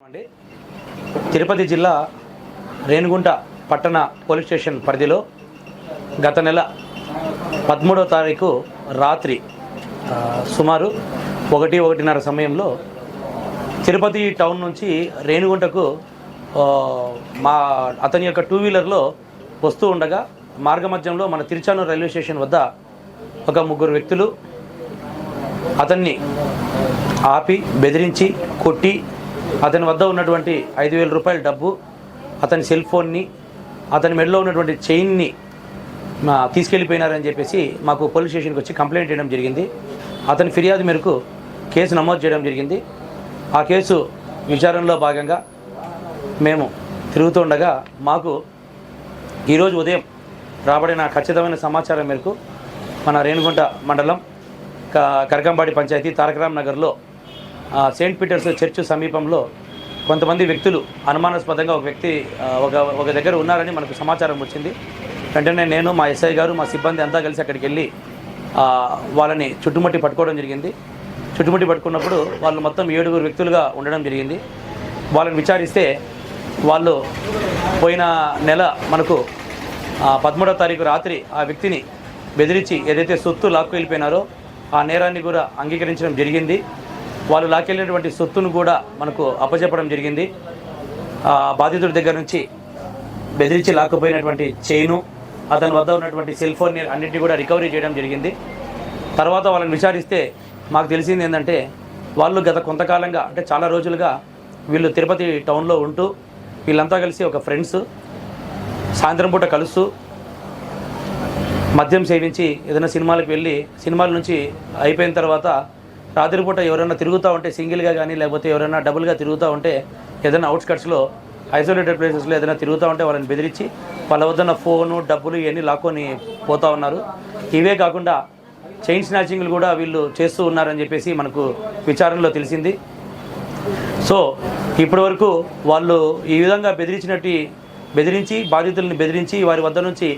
అండి తిరుపతి జిల్లా రేణుగుంట పట్టణ పోలీస్ స్టేషన్ పరిధిలో గత నెల పదమూడవ తారీఖు రాత్రి సుమారు ఒకటి ఒకటిన్నర సమయంలో తిరుపతి టౌన్ నుంచి రేణుగుంటకు మా అతని యొక్క టూ వీలర్లో వస్తూ ఉండగా మార్గమధ్యంలో మన తిరుచానూరు రైల్వే స్టేషన్ వద్ద ఒక ముగ్గురు వ్యక్తులు అతన్ని ఆపి బెదిరించి కొట్టి అతని వద్ద ఉన్నటువంటి ఐదు వేల రూపాయల డబ్బు అతని సెల్ ఫోన్ని అతని మెడలో ఉన్నటువంటి చైన్ని మా తీసుకెళ్ళిపోయినారని చెప్పేసి మాకు పోలీస్ స్టేషన్కి వచ్చి కంప్లైంట్ చేయడం జరిగింది. అతని ఫిర్యాదు మేరకు కేసు నమోదు చేయడం జరిగింది. ఆ కేసు విచారణలో భాగంగా మేము తిరుగుతుండగా మాకు ఈరోజు ఉదయం రాబడిన ఖచ్చితమైన సమాచారం మేరకు మన రేణుగుంట మండలం క- కరకంబాడి పంచాయతీ తారకరామ్ నగర్లో సెయింట్ పీటర్స్ చర్చ్ సమీపంలో కొంతమంది వ్యక్తులు అనుమానాస్పదంగా ఒక వ్యక్తి ఒక ఒక దగ్గర ఉన్నారని మనకు సమాచారం వచ్చింది. వెంటనే నేను మా ఎస్ఐ గారు మా సిబ్బంది అంతా కలిసి అక్కడికి వెళ్ళి వాళ్ళని చుట్టుముట్టి పట్టుకోవడం జరిగింది. చుట్టుముట్టి పట్టుకున్నప్పుడు వాళ్ళు మొత్తం ఏడుగురు వ్యక్తులుగా ఉండడం జరిగింది. వాళ్ళని విచారిస్తే వాళ్ళు పోయిన నెల మనకు పదమూడవ తారీఖు రాత్రి ఆ వ్యక్తిని బెదిరించి ఏదైతే సొత్తు లాక్కు వెళ్ళిపోయినారో ఆ నేరాన్ని కూడా అంగీకరించడం జరిగింది. వాళ్ళు లాక్కెళ్ళినటువంటి సొత్తును కూడా మనకు అప్పచెప్పడం జరిగింది. బాధితుడి దగ్గర నుంచి బెదిరించి లాక్కుపోయినటువంటి చైను అతని వద్ద ఉన్నటువంటి సెల్ ఫోన్ అన్నింటినీ కూడా రికవరీ చేయడం జరిగింది. తర్వాత వాళ్ళని విచారిస్తే మాకు తెలిసింది ఏంటంటే వాళ్ళు గత కొంతకాలంగా అంటే చాలా రోజులుగా వీళ్ళు తిరుపతి టౌన్లో ఉంటూ వీళ్ళంతా కలిసి ఒక ఫ్రెండ్స్ సాయంత్రం పూట కలుస్తూ మద్యం సేవించి ఏదైనా సినిమాలకు వెళ్ళి సినిమాల నుంచి అయిపోయిన తర్వాత రాత్రిపూట ఎవరైనా తిరుగుతూ ఉంటే సింగిల్గా కానీ లేకపోతే ఎవరైనా డబుల్గా తిరుగుతూ ఉంటే ఏదైనా అవుట్స్కట్స్లో ఐసోలేటెడ్ ప్లేసెస్లో ఏదైనా తిరుగుతూ ఉంటే వాళ్ళని బెదిరించి వాళ్ళ వద్దన్న ఫోను డబ్బులు ఇవన్నీ లాక్కొని పోతూ ఉన్నారు. ఇవే కాకుండా చైన్ స్నాచింగ్లు కూడా వీళ్ళు చేస్తూ ఉన్నారని చెప్పేసి మనకు విచారణలో తెలిసింది. సో ఇప్పటి వరకు వాళ్ళు ఈ విధంగా బెదిరించినట్టు బెదిరించి బాధితుల్ని బెదిరించి వారి వద్ద నుంచి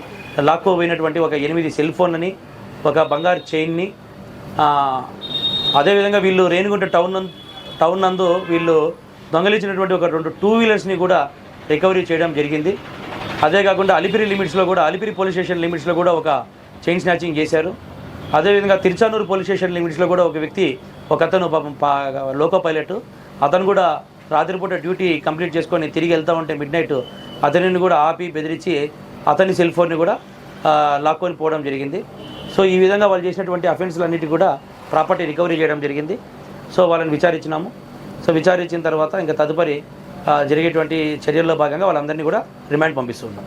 లాక్కోపోయినటువంటి ఒక ఎనిమిది సెల్ ఫోన్లని ఒక బంగారు చైన్ని అదేవిధంగా వీళ్ళు రేణిగుంట టౌన్ టౌన్ నందు వీళ్ళు దొంగలించినటువంటి ఒక రెండు టూ వీలర్స్ని కూడా రికవరీ చేయడం జరిగింది. అదే కాకుండా అలిపిరి లిమిట్స్లో కూడా అలిపిరి పోలీస్ స్టేషన్ లిమిట్స్లో కూడా ఒక చైన్ స్నాచింగ్ చేశారు. అదేవిధంగా తిరుచానూరు పోలీస్ స్టేషన్ లిమిట్స్లో కూడా ఒక వ్యక్తి ఒక అతను పాపం లోకో పైలట్. అతను కూడా రాత్రిపూట డ్యూటీ కంప్లీట్ చేసుకొని తిరిగి వెళ్తా ఉంటే మిడ్ నైట్ అతనిని కూడా ఆపి బెదిరించి అతని సెల్ ఫోన్ని కూడా లాక్కొని పోవడం జరిగింది. సో ఈ విధంగా వాళ్ళు చేసినటువంటి అఫెన్స్లన్నిటి కూడా ప్రాపర్టీ రికవరీ చేయడం జరిగింది. సో వాళ్ళని విచారించినాము. సో విచారించిన తర్వాత ఇంకా తదుపరి జరిగేటువంటి చర్యల్లో భాగంగా వాళ్ళందరినీ కూడా రిమాండ్ పంపిస్తున్నాం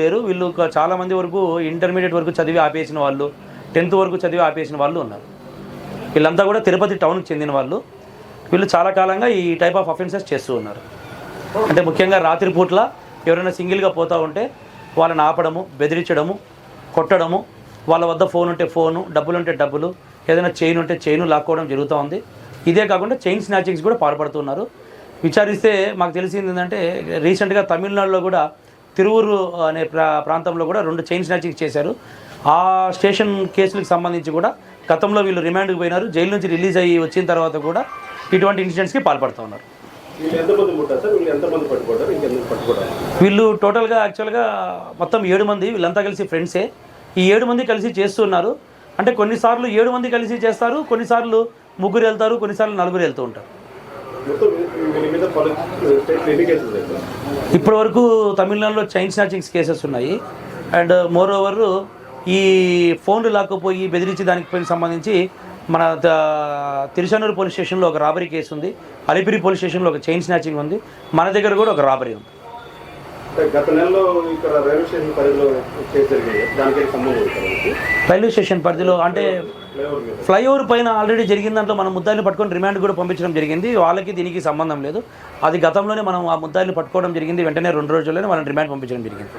లేరు వీళ్ళు చాలామంది వరకు ఇంటర్మీడియట్ వరకు చదివి ఆపేసిన వాళ్ళు టెన్త్ వరకు చదివి ఆపేసిన వాళ్ళు ఉన్నారు. వీళ్ళంతా కూడా తిరుపతి టౌన్కి చెందిన వాళ్ళు. వీళ్ళు చాలా కాలంగా ఈ టైప్ ఆఫ్ అఫెన్సెస్ చేస్తూ ఉన్నారు. అంటే ముఖ్యంగా రాత్రి పూట్ల ఎవరైనా సింగిల్గా పోతూ ఉంటే వాళ్ళని ఆపడము బెదిరించడము కొట్టడము వాళ్ళ వద్ద ఫోన్ ఉంటే ఫోను డబ్బులు ఉంటే డబ్బులు ఏదైనా చైన్ ఉంటే చైన్ లాక్కోవడం జరుగుతూ ఉంది. ఇదే కాకుండా చైన్ స్నాచింగ్స్ కూడా పాల్పడుతున్నారు. విచారిస్తే మాకు తెలిసింది ఏంటంటే రీసెంట్గా తమిళనాడులో కూడా తిరువురు అనే ప్రా ప్రాంతంలో కూడా రెండు చైన్ స్నాచింగ్స్ చేశారు. ఆ స్టేషన్ కేసులకు సంబంధించి కూడా గతంలో వీళ్ళు రిమాండ్కి పోయినారు. జైలు నుంచి రిలీజ్ అయ్యి వచ్చిన తర్వాత కూడా ఇటువంటి ఇన్సిడెంట్స్కి పాల్పడుతూ ఉన్నారు. వీళ్ళు టోటల్గా యాక్చువల్గా మొత్తం ఏడు మంది వీళ్ళంతా కలిసి ఫ్రెండ్సే. ఈ ఏడు మంది కలిసి చేస్తున్నారు. అంటే కొన్నిసార్లు ఏడు మంది కలిసి చేస్తారు కొన్నిసార్లు ముగ్గురు వెళ్తారు కొన్నిసార్లు నలుగురు వెళ్తూ ఉంటారు. ఇప్పటి వరకు తమిళనాడులో చైన్ స్నాచింగ్స్ కేసెస్ ఉన్నాయి. అండ్ మోర్ ఓవర్ ఈ ఫోన్లు లాక్కపోయి బెదిరించి దానికి సంబంధించి మన తిరుచానూరు పోలీస్ స్టేషన్లో ఒక రాబరీ కేసు ఉంది అలిపిరి పోలీస్ స్టేషన్లో ఒక చైన్ స్నాచింగ్ ఉంది. మన దగ్గర కూడా ఒక రాబరీ ఉంది. గత నెలలో ఇక్కడ రైల్వే స్టేషన్ పరిధిలో జరిగింది. దానికి సంబంధం రైల్వే స్టేషన్ పరిధిలో అంటే ఫ్లైఓవర్ పైన ఆల్రెడీ జరిగిన దాంట్లో మనం ముద్దాయిని పట్టుకొని రిమాండ్ కూడా పంపించడం జరిగింది. వాళ్ళకి దీనికి సంబంధం లేదు. అది గతంలోనే మనం ఆ ముద్దాయిని పట్టుకోవడం జరిగింది. వెంటనే రెండు రోజుల్లోనే వాళ్ళని రిమాండ్ పంపించడం జరిగింది.